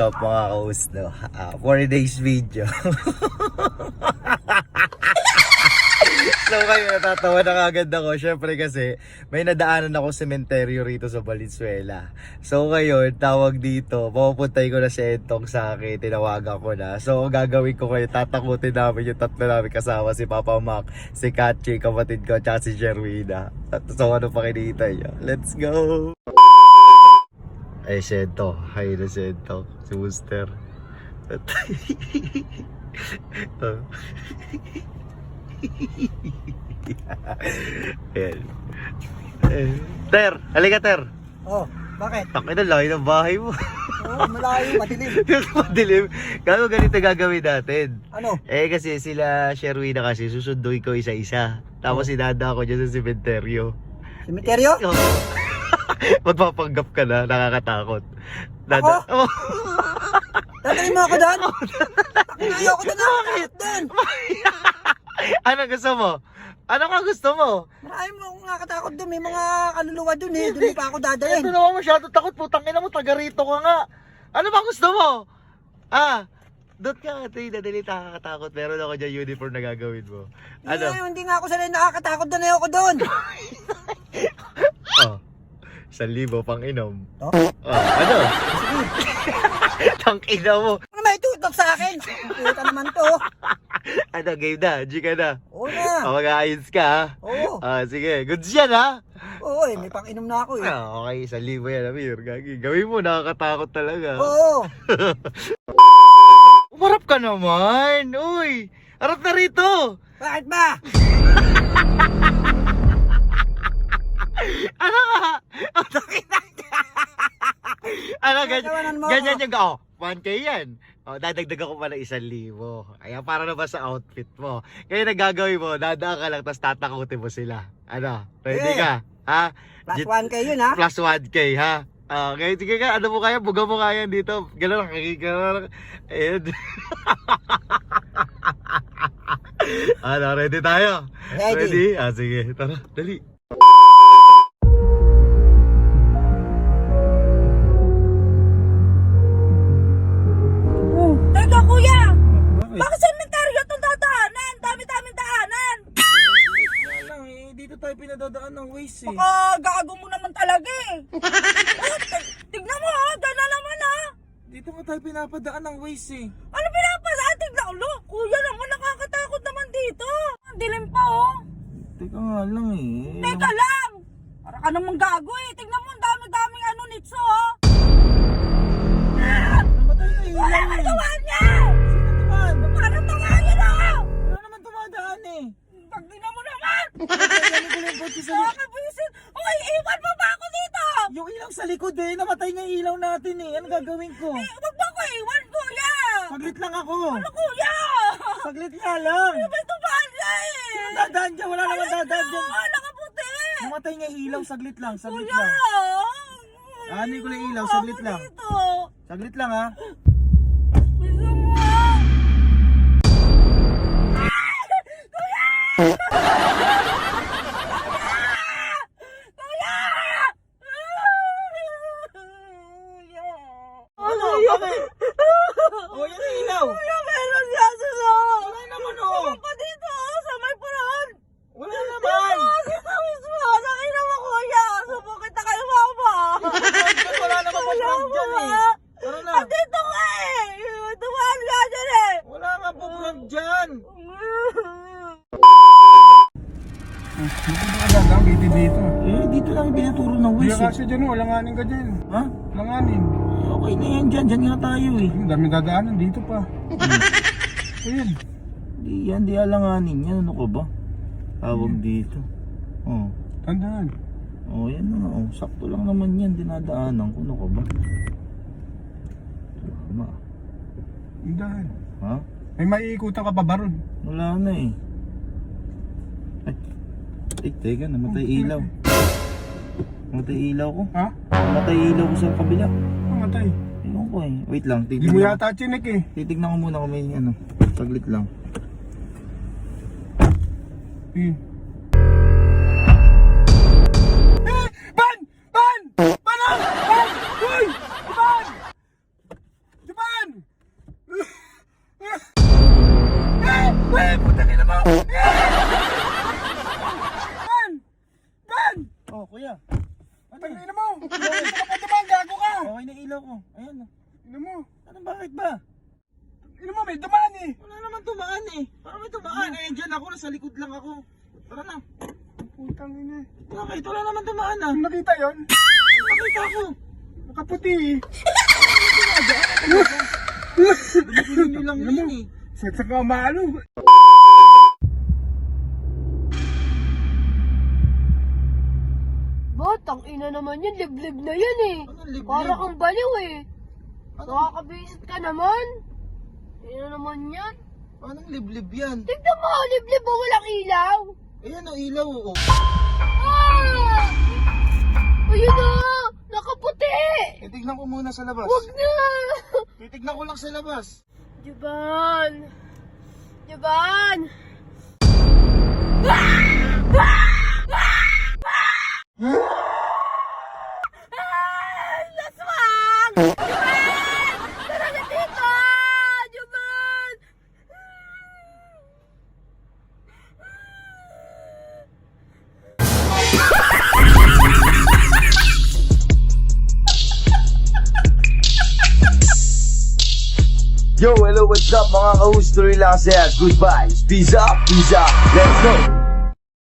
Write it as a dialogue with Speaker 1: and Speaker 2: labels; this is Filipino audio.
Speaker 1: What's up mga kaus, no? Ah, 4 days video. so kayo, natatawa na kagad ako. Syempre kasi, may nadaanan ako sementeryo rito sa Valenzuela. So ngayon, tawag dito, papupuntay ko na si Entong sa akin, tinawagan ko na. So ang gagawin ko kayo, tatakutin namin yung tatlo namin kasama, si Papa Mac, si Katchi, kapatid ko, tsaka si Sherwina. So ano pa kinihintay nyo? Let's go! Ay, Sento. Hi na Sento. Si Wooster. Oh. Ayan. Ter! Halika, Ter!
Speaker 2: Oh, bakit?
Speaker 1: Takin na laki ng bahay mo.
Speaker 2: Oh, malayo, madilim.
Speaker 1: Madilim. Gago ganito gagawin natin.
Speaker 2: Ano?
Speaker 1: Eh kasi sila Sherwina kasi susunduin ko isa-isa. Tapos sinada ako dyan sa sementeryo.
Speaker 2: Cemeteryo?
Speaker 1: Oo. Magpapanggap ka na, nakakatakot. Dada-
Speaker 2: Ako?
Speaker 1: Oh.
Speaker 2: Dadalhin mo ako doon? Takin ayoko doon. Bakit? Doon.
Speaker 1: ano gusto mo? Ano ka gusto mo?
Speaker 2: Marami mo akong nakakatakot doon. May mga kaluluwa doon eh. Doon pa ako dadalhin.
Speaker 1: Ito naman masyado takot, putang ina mo, taga rito ka nga. Ano ba gusto mo? Ah, doon ka nga, tayo, dadali nakakatakot. Meron ako dyan uniform na gagawin mo. Ano?
Speaker 2: Ano? Hindi nga ako sanay nakakatakot doon. Ayoko doon.
Speaker 1: Oh, isang libo pang inom.
Speaker 2: Oh?
Speaker 1: Oh, ano? Tang ina mo.
Speaker 2: Ano may tutok sa akin? Kita naman to.
Speaker 1: Ano, game na? G ka na?
Speaker 2: Oo na.
Speaker 1: Oh, mag-aayos ka, ha?
Speaker 2: Oo.
Speaker 1: Ah, sige. Goods yan, ha?
Speaker 2: Oo eh. May pang-inom na ako eh.
Speaker 1: Ah, okay, isang libo yan, Amir. Gagi. Gawin mo, nakakatakot talaga.
Speaker 2: Oo.
Speaker 1: Umarap ka naman! Uy! Harap na rito!
Speaker 2: Bakit ba?
Speaker 1: Ano ka? Oh, ano, ganyan, ganyan yung, oh, 1K yan. Oh, dadagdag ako pa ng isang libo. Ayan, para na ba sa outfit mo? Kaya nagagawin mo, dadaan ka lang, tapos tatakutin mo sila. Ano? Ready
Speaker 2: Eh.
Speaker 1: ka? Ha?
Speaker 2: Plus
Speaker 1: Jit-
Speaker 2: 1 kayo yun ha?
Speaker 1: Plus 1K, ha? Ah, okay, sige ka, ano mo kaya? Buga mo kaya dito. Gano'n, nakikita Ayan. ano, ready tayo?
Speaker 2: Ready.
Speaker 1: Ah, sige. Tara, dali.
Speaker 3: Tayo pinadadaan ng waste eh.
Speaker 4: Baka gago mo naman talaga eh. oh, t- tignan mo ha, gana naman ha.
Speaker 3: Dito nga tayo pinapadaan ng waste eh.
Speaker 4: Ano pinapasaan? Tignan, ulo, kuya naman nakakatakot naman dito. Ang dilim pa oh.
Speaker 3: Teka nga lang eh.
Speaker 4: Teka lang. Para ka namang gago eh.
Speaker 3: Eh. Ano gagawin ko?
Speaker 4: Eh, wag mo ko iwan, kuya!
Speaker 3: Saglit lang ako.
Speaker 4: Ano, kuya?
Speaker 3: Saglit nga lang.
Speaker 4: May tumaan niya eh!
Speaker 3: Sino dadaan dyan? Wala naman dadaan dyan.
Speaker 4: Oo, nakaputi!
Speaker 3: Namatay nga ilaw. Saglit lang. Saglit
Speaker 4: Kuya!
Speaker 3: lang. Ano ko lang ilaw? Saglit lang.
Speaker 4: Dito!
Speaker 3: Saglit lang ha.
Speaker 4: Bisa mo! Kuya! Kuya!
Speaker 3: Ano? Bakit? Oh, yan ang ilaw.
Speaker 4: Kuya, meron siya sila!
Speaker 3: Wala naman oh.
Speaker 4: Ewan ko dito, sa may purahan!
Speaker 3: Wala naman.
Speaker 4: Kasi sa mismo, nakina mo kuya! Subukit na kayo mama!
Speaker 3: Wala naman po dyan eh. Tara na.
Speaker 4: Andito ka eh! Tumaan ka dyan eh!
Speaker 3: Wala nga po vlog dyan.
Speaker 5: Talagang dito dito.
Speaker 3: Eh, dito lang pinaturo ng
Speaker 5: Hindi
Speaker 3: waste. eh.
Speaker 5: kasi dyan, walanganin ka dyan.
Speaker 3: Ha?
Speaker 5: Langanin.
Speaker 3: Okay na yan dyan. Dyan nga tayo eh.
Speaker 5: Ang dami dadaanan dito pa. Ayun.
Speaker 3: Di yan, di alanganin yan. Ano ka ba? Tawag dito. Oh.
Speaker 5: Tandaan.
Speaker 3: Oh, yan na. Oh. Sakto lang naman yan. Dinadaanan ko. Ano ka ba? Tama.
Speaker 5: Tandaan.
Speaker 3: Ha?
Speaker 5: May maiikutan ka pa ba ron?
Speaker 3: Wala na eh. Ay. Ay, teka. Namatay ilaw. Namatay ilaw ko.
Speaker 5: Ha?
Speaker 3: Namatay ilaw ko sa kabila.
Speaker 5: Mamatay.
Speaker 3: Ewan ko eh. Wait lang.
Speaker 5: Hindi mo yata chinik eh.
Speaker 3: titignan ko muna kung may ano. Saglit lang.
Speaker 5: Eh.
Speaker 1: Kuya. Ano?
Speaker 5: Ina mo! Ina mo naman, gago ka!
Speaker 1: Okay na ilaw ko. Ayan. oh.
Speaker 5: Ina mo!
Speaker 1: Ano, bakit ba?
Speaker 5: Ina mo, may dumaan eh!
Speaker 1: Wala naman tumaan eh. Parang may tumaan eh. Diyan ako, nasa likod lang ako. Tara na.
Speaker 5: Putang ina.
Speaker 1: Bakit? Wala naman tumaan ah.
Speaker 5: Nakita yon,
Speaker 1: Nakita ko.
Speaker 5: nakaputi eh.
Speaker 1: Binibili nyo lang yun eh.
Speaker 5: Sa sa kamalo.
Speaker 4: Batang ina naman yun, liblib na yan eh.
Speaker 1: Anong liblib?
Speaker 4: Para kang baliw eh.
Speaker 1: Ano?
Speaker 4: Nakakabisit ka naman. Ina naman yan.
Speaker 1: Anong liblib yan?
Speaker 4: Tignan mo, liblib mo, walang ilaw.
Speaker 1: Ayan o, ilaw oh.
Speaker 4: Ah! Ayun na, nakaputi.
Speaker 1: Eh, tignan ko muna sa labas.
Speaker 4: Wag na.
Speaker 1: Titignan ko lang sa labas.
Speaker 4: Juban. Juban. Ah! Na dito! Juban!
Speaker 6: Yo, hello, what's up mga ka-host? Tuloy lang saya. Goodbye. Peace up, peace up. Let's go.